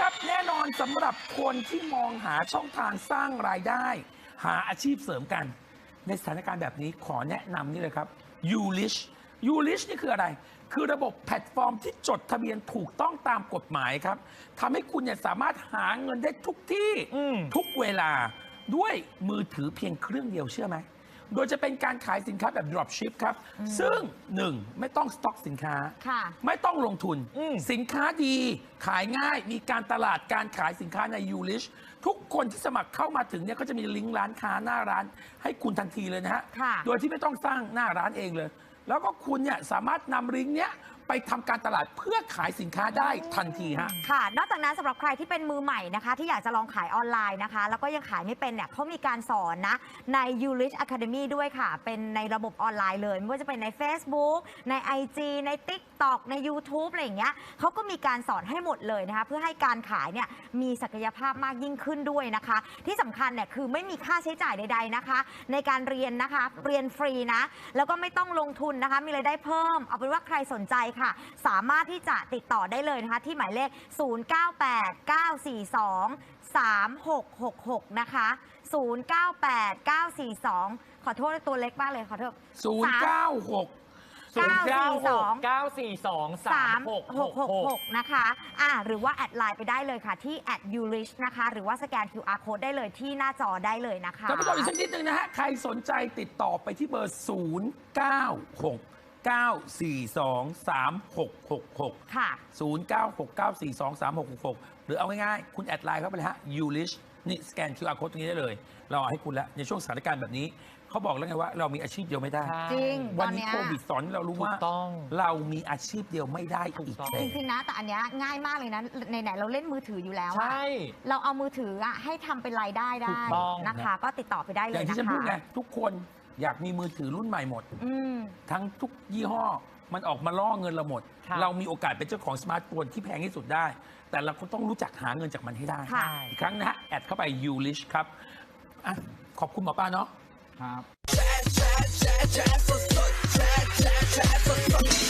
ครับแน่นอนสำหรับคนที่มองหาช่องทางสร้างรายได้ หาอาชีพเสริมกัน ในสถานการณ์แบบนี้ขอแนะนำนี่เลยครับ u l i s h u l i s h นี่คืออะไร คือระบบแพลตฟอร์มที่จดทะเบียนถูกต้องตามกฎหมายครับทำให้คุณเนี่ยสามารถหาเงินได้ทุกที่อืม ทุกเวลาด้วยมือถือเพียงเครื่องเดียวเชื่อไหม โดยจะเป็นการขายสินค้าแบบ drop ship ครับ ซึ่ง 1. ไม่ต้องสต็อกสินค้า ค่ะไม่ต้องลงทุน อืม สินค้าดีขายง่ายมีการตลาดการขายสินค้าใน u l i s h ทุกคนที่สมัครเข้ามาถึงเนี่ยก็จะมีลิงก์ร้านค้าหน้าร้าน ให้คุณทันทีเลยนะฮะ ค่ะ โดยที่ไม่ต้องสร้างหน้าร้านเองเลย แล้วก็คุณเนี่ยสามารถนำลิงก์เนี้ย ไปทำการตลาดเพื่อขายสินค้าได้ทันทีฮะ ค่ะ นอกจากนั้นสำหรับใครที่เป็นมือใหม่นะคะ ที่อยากจะลองขายออนไลน์นะคะ แล้วก็ยังขายไม่เป็นเนี่ยเขามีการสอนนะ ใน u r i c h Academy ด้วยค่ะ เป็นในระบบออนไลน์เลย ไม่ว่าจะเป็นใน Facebook ใน IG ใน TikTok ใน YouTube อะไรอย่างเงี้ยเขาก็มีการสอนให้หมดเลยนะคะ เพื่อให้การขายเนี่ยมีศักยภาพมากยิ่งขึ้นด้วยนะคะ ที่สำคัญเนี่ยคือไม่มีค่าใช้จ่ายใด ๆนะคะ ในการเรียนนะคะ เรียนฟรีนะ แล้วก็ไม่ต้องลงทุนนะคะ มีรายได้เพิ่ม เอาเป็นว่าใครสนใจค่ะสามารถที่จะติดต่อได้เลยนะคะ ที่หมายเลข 0989423666 นะคะ 098942 ขอโทษตัวเล็กมากเลยขอโทษ096 096 942 3666 นะคะอ่าหรือว่าแอดไลน์ไปได้เลยค่ะ ที่ at u r i c h นะคะ หรือว่าสแกน QR code ได้เลยที่หน้าจอได้เลยนะคะ ท่านผู้ชมอีกสักนิดหนึ่งนะฮะ ใครสนใจติดต่อไปที่เบอร์ 0 9 6 9 4 2 3 6 6 6 ค่ะ 0 9 6 9 4 2 3 6 6 6 หรือเอาง่ายๆ คุณแอดไลน์เข้าไปเลยฮะ u l i s h นี่สแกน QR code ตรงนี้ได้เลย เราเอาให้คุณแล้ว ในช่วงสถานการณ์แบบนี้ เขาบอกแล้วไงว่าเรามีอาชีพเดียวไม่ได้ จริงวัตอนนี้เนี้ยโควิดสอนให้เรารู้ว่า ถูกต้อง เรามีอาชีพเดียวไม่ได้ถูกอีกต้องแล้จว ริงๆนะแต่อันเนี้ยง่ายมากเลยนะไหนๆเราเล่นมือถืออยู่แล้วอะใช่ เราเอามือถืออะให้ทำเป็นรายได้ถูได้กต้อง นะคะ ก็ติดต่อไปได้เลอย่างยที่นะฉันพูดไงคะ ทุกคน อยากมีมือถือรุ่นใหม่หมด อืม ทั้งทุกยี่ห้อมันออกมาล่อเงินเราหมดครับเรามีโอกาสเป็นเจ้าของสมาร์ทโฟนที่แพงที่สุดได้ แต่เราก็ต้องรู้จักหาเงินจากมันให้ได้ ค่ะ อีกครั้งนะฮะ แอดเข้าไป u l i s h ครับอะขอบคุณหมอป้าเนาะ ครับ แชร์แชร์แชร์แชร์สดสดแชร์แชร์แชร์สดส